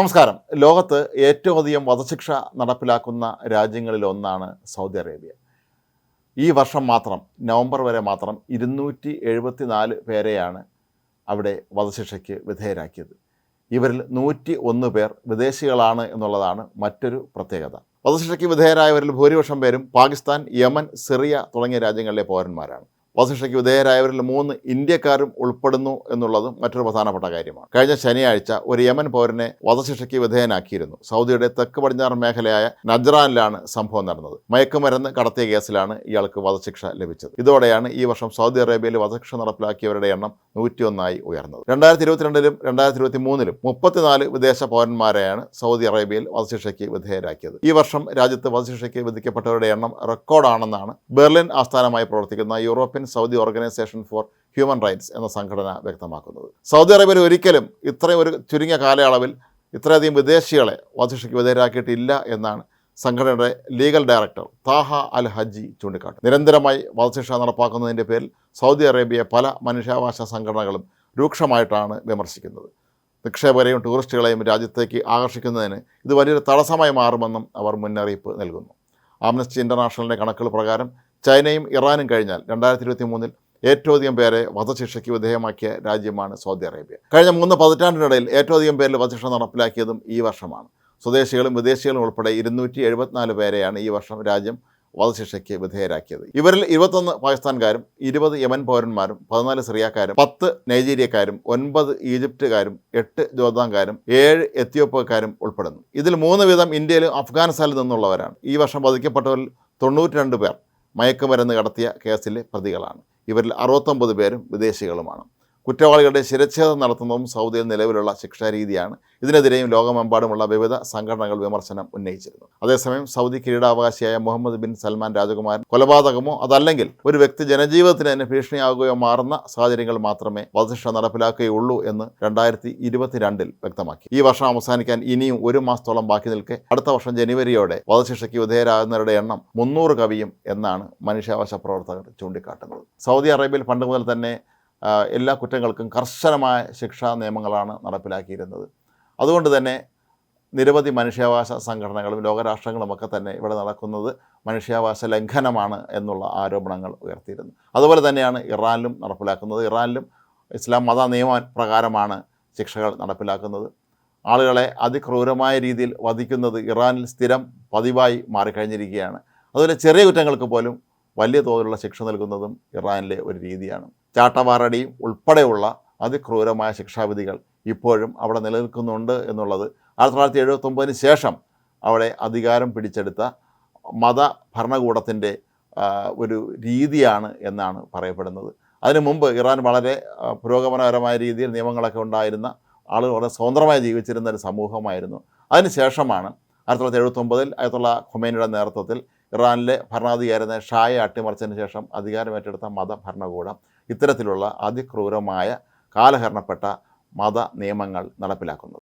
നമസ്കാരം. ലോകത്ത് ഏറ്റവും അധികം വധശിക്ഷ നടപ്പിലാക്കുന്ന രാജ്യങ്ങളിലൊന്നാണ് സൗദി അറേബ്യ. ഈ വർഷം മാത്രം നവംബർ വരെ മാത്രം ഇരുന്നൂറ്റി എഴുപത്തി നാല് പേരെയാണ് അവിടെ വധശിക്ഷയ്ക്ക് വിധേയരാക്കിയത്. ഇവരിൽ നൂറ്റി ഒന്ന് പേർ വിദേശികളാണ് എന്നുള്ളതാണ് മറ്റൊരു പ്രത്യേകത. വധശിക്ഷയ്ക്ക് വിധേയരായവരിൽ ഭൂരിപക്ഷം പേരും പാകിസ്ഥാൻ യമൻ സിറിയ തുടങ്ങിയ രാജ്യങ്ങളിലെ പൗരന്മാരാണ്. വധശിക്ഷയ്ക്ക് വിധേയരായവരിൽ മൂന്ന് ഇന്ത്യക്കാരും ഉൾപ്പെടുന്നു എന്നുള്ളതും മറ്റൊരു പ്രധാനപ്പെട്ട കാര്യമാണ്. കഴിഞ്ഞ ശനിയാഴ്ച ഒരു യമൻ പൗരനെ വധശിക്ഷയ്ക്ക് വിധേയനാക്കിയിരുന്നു. സൗദിയുടെ തെക്ക് പടിഞ്ഞാറൻ മേഖലയായ നജ്റാനിലാണ് സംഭവം നടന്നത്. മയക്കുമരുന്ന് കടത്തിയ കേസിലാണ് ഇയാൾക്ക് വധശിക്ഷ ലഭിച്ചത്. ഇതോടെയാണ് ഈ വർഷം സൗദി അറേബ്യയിൽ വധശിക്ഷ നടപ്പിലാക്കിയവരുടെ എണ്ണം നൂറ്റിയൊന്നായി ഉയർന്നത്. രണ്ടായിരത്തി ഇരുപത്തിരണ്ടിലും രണ്ടായിരത്തി ഇരുപത്തി മൂന്നിലും മുപ്പത്തിനാല് വിദേശ പൗരന്മാരെയാണ് സൗദി അറേബ്യയിൽ വധശിക്ഷയ്ക്ക് വിധേയരാക്കിയത്. ഈ വർഷം രാജ്യത്ത് വധശിക്ഷയ്ക്ക് വിധിക്കപ്പെട്ടവരുടെ എണ്ണം റെക്കോർഡാണെന്നാണ് ബെർലിൻ ആസ്ഥാനമായി പ്രവർത്തിക്കുന്ന European Saudi Organisation for Human Rights എന്ന സംഘടന വ്യക്തമാക്കുന്നത്. സൗദി അറേബ്യയിൽ ഒരിക്കലും ഇത്രയും ഒരു ചുരുങ്ങിയ കാലയളവിൽ ഇത്രയധികം വിദേശികളെ വധശിക്ഷയ്ക്ക് വിധേയരാക്കിയിട്ടില്ല എന്നാണ് സംഘടനയുടെ legal director Taha Al Hajji ചൂണ്ടിക്കാട്ടി. നിരന്തരമായി വധശിക്ഷ നടപ്പാക്കുന്നതിന്റെ പേരിൽ സൗദി അറേബ്യയെ പല മനുഷ്യാവകാശ സംഘടനകളും രൂക്ഷമായിട്ടാണ് വിമർശിക്കുന്നത്. നിക്ഷേപകരെയും ടൂറിസ്റ്റുകളെയും രാജ്യത്തേക്ക് ആകർഷിക്കുന്നതിന് ഇത് വലിയൊരു തടസ്സമായി മാറുമെന്നും അവർ മുന്നറിയിപ്പ് നൽകുന്നു. ആംനസ്റ്റി ഇന്റർനാഷണലിന്റെ കണക്കുകൾ പ്രകാരം ചൈനയും ഇറാനും കഴിഞ്ഞാൽ രണ്ടായിരത്തി ഇരുപത്തി മൂന്നിൽ ഏറ്റവും അധികം പേരെ വധശിക്ഷയ്ക്ക് വിധേയമാക്കിയ രാജ്യമാണ് സൗദി അറേബ്യ. കഴിഞ്ഞ മൂന്ന് പതിറ്റാണ്ടിനിടയിൽ ഏറ്റവും അധികം പേരിൽ വധശിക്ഷ നടപ്പിലാക്കിയതും ഈ വർഷമാണ്. സ്വദേശികളും വിദേശികളും ഉൾപ്പെടെ ഇരുന്നൂറ്റി എഴുപത്തിനാല് പേരെയാണ് ഈ വർഷം രാജ്യം വധശിക്ഷയ്ക്ക് വിധേയരാക്കിയത്. ഇവരിൽ ഇരുപത്തൊന്ന് പാകിസ്ഥാൻകാരും ഇരുപത് യമൻ പൗരന്മാരും പതിനാല് സിറിയക്കാരും പത്ത് നൈജീരിയക്കാരും ഒൻപത് ഈജിപ്തുകാരും എട്ട് ജോർദാൻകാരും ഏഴ് എത്യോപ്യക്കാരും ഉൾപ്പെടുന്നു. ഇതിൽ മൂന്ന് വീതം ഇന്ത്യയിലും അഫ്ഗാനിസ്ഥാനിൽ നിന്നുള്ളവരാണ്. ഈ വർഷം വധിക്കപ്പെട്ടവരിൽ തൊണ്ണൂറ്റി പേർ മയക്കുമരുന്ന് കടത്തിയ കേസിലെ പ്രതികളാണ്. ഇവരിൽ അറുപത്തൊമ്പത് പേരും വിദേശികളുമാണ്. കുറ്റവാളികളുടെ ശിരച്ഛേദം നടത്തുന്നതും സൗദിയിൽ നിലവിലുള്ള ശിക്ഷാരീതിയാണ്. ഇതിനെതിരെയും ലോകമെമ്പാടുമുള്ള വിവിധ സംഘടനകൾ വിമർശനം ഉന്നയിച്ചിരുന്നു. അതേസമയം സൗദി കിരീടാവകാശിയായ മുഹമ്മദ് ബിൻ സൽമാൻ രാജകുമാരൻ കൊലപാതകമോ അതല്ലെങ്കിൽ ഒരു വ്യക്തി ജനജീവിതത്തിന് തന്നെ ഭീഷണിയാകുകയോ മാറുന്ന സാഹചര്യങ്ങൾ മാത്രമേ വധശിക്ഷ നടപ്പിലാക്കുകയുള്ളൂ എന്ന് രണ്ടായിരത്തി ഇരുപത്തിരണ്ടിൽ വ്യക്തമാക്കി. ഈ വർഷം അവസാനിക്കാൻ ഇനിയും ഒരു മാസത്തോളം ബാക്കി നിൽക്കെ അടുത്ത വർഷം ജനുവരിയോടെ വധശിക്ഷയ്ക്ക് വിധേയരാകുന്നവരുടെ എണ്ണം മുന്നൂറ് കവിയും എന്നാണ് മനുഷ്യാവകാശ പ്രവർത്തകർ ചൂണ്ടിക്കാട്ടുന്നത്. സൗദി അറേബ്യയിൽ പണ്ട് മുതൽ തന്നെ എല്ലാ കുറ്റങ്ങൾക്കും കർശനമായ ശിക്ഷാ നിയമങ്ങളാണ് നടപ്പിലാക്കിയിരുന്നത്. അതുകൊണ്ട് തന്നെ നിരവധി മനുഷ്യാവകാശ സംഘടനകളും ലോകരാഷ്ട്രങ്ങളുമൊക്കെ തന്നെ ഇവിടെ നടക്കുന്നത് മനുഷ്യാവകാശ ലംഘനമാണ് എന്നുള്ള ആരോപണങ്ങൾ ഉയർത്തിയിരുന്നു. അതുപോലെ തന്നെയാണ് ഇറാനിലും നടപ്പിലാക്കുന്നത്. ഇറാനിലും ഇസ്ലാം മത നിയമ പ്രകാരമാണ് ശിക്ഷകൾ നടപ്പിലാക്കുന്നത്. ആളുകളെ അതിക്രൂരമായ രീതിയിൽ വധിക്കുന്നത് ഇറാനിൽ സ്ഥിരം പതിവായി മാറിക്കഴിഞ്ഞിരിക്കുകയാണ്. അതുപോലെ ചെറിയ കുറ്റങ്ങൾക്ക് പോലും വലിയ തോതിലുള്ള ശിക്ഷ നൽകുന്നതും ഇറാനിലെ ഒരു രീതിയാണ്. ചാട്ടവാറടിയും ഉൾപ്പെടെയുള്ള അതിക്രൂരമായ ശിക്ഷാവിധികൾ ഇപ്പോഴും അവിടെ നിലനിൽക്കുന്നുണ്ട് എന്നുള്ളത് ആയിരത്തി തൊള്ളായിരത്തി എഴുപത്തൊമ്പതിന് ശേഷം അവിടെ അധികാരം പിടിച്ചെടുത്ത മത ഭരണകൂടത്തിന്റെ ഒരു രീതിയാണ് എന്നാണ് പറയപ്പെടുന്നത്. അതിനു മുമ്പ് ഇറാൻ വളരെ പുരോഗമനപരമായ രീതിയിൽ നിയമങ്ങളൊക്കെ ഉണ്ടായിരുന്ന ആളുകൾ വളരെ സ്വതന്ത്രമായി ജീവിച്ചിരുന്ന ഒരു സമൂഹമായിരുന്നു. അതിനുശേഷമാണ് ആയിരത്തി തൊള്ളായിരത്തി എഴുപത്തൊമ്പതിൽ അയത്തുള്ള ഖൊമേനിയുടെ നേതൃത്വത്തിൽ ഇറാനിലെ ഭരണാധികാരിയായിരുന്ന ഷായെ അട്ടിമറിച്ചതിന് ശേഷം അധികാരമേറ്റെടുത്ത മതഭരണകൂടം ഇത്തരത്തിലുള്ള അതിക്രൂരമായ കാലഹരണപ്പെട്ട മത നിയമങ്ങൾ നടപ്പിലാക്കുന്നത്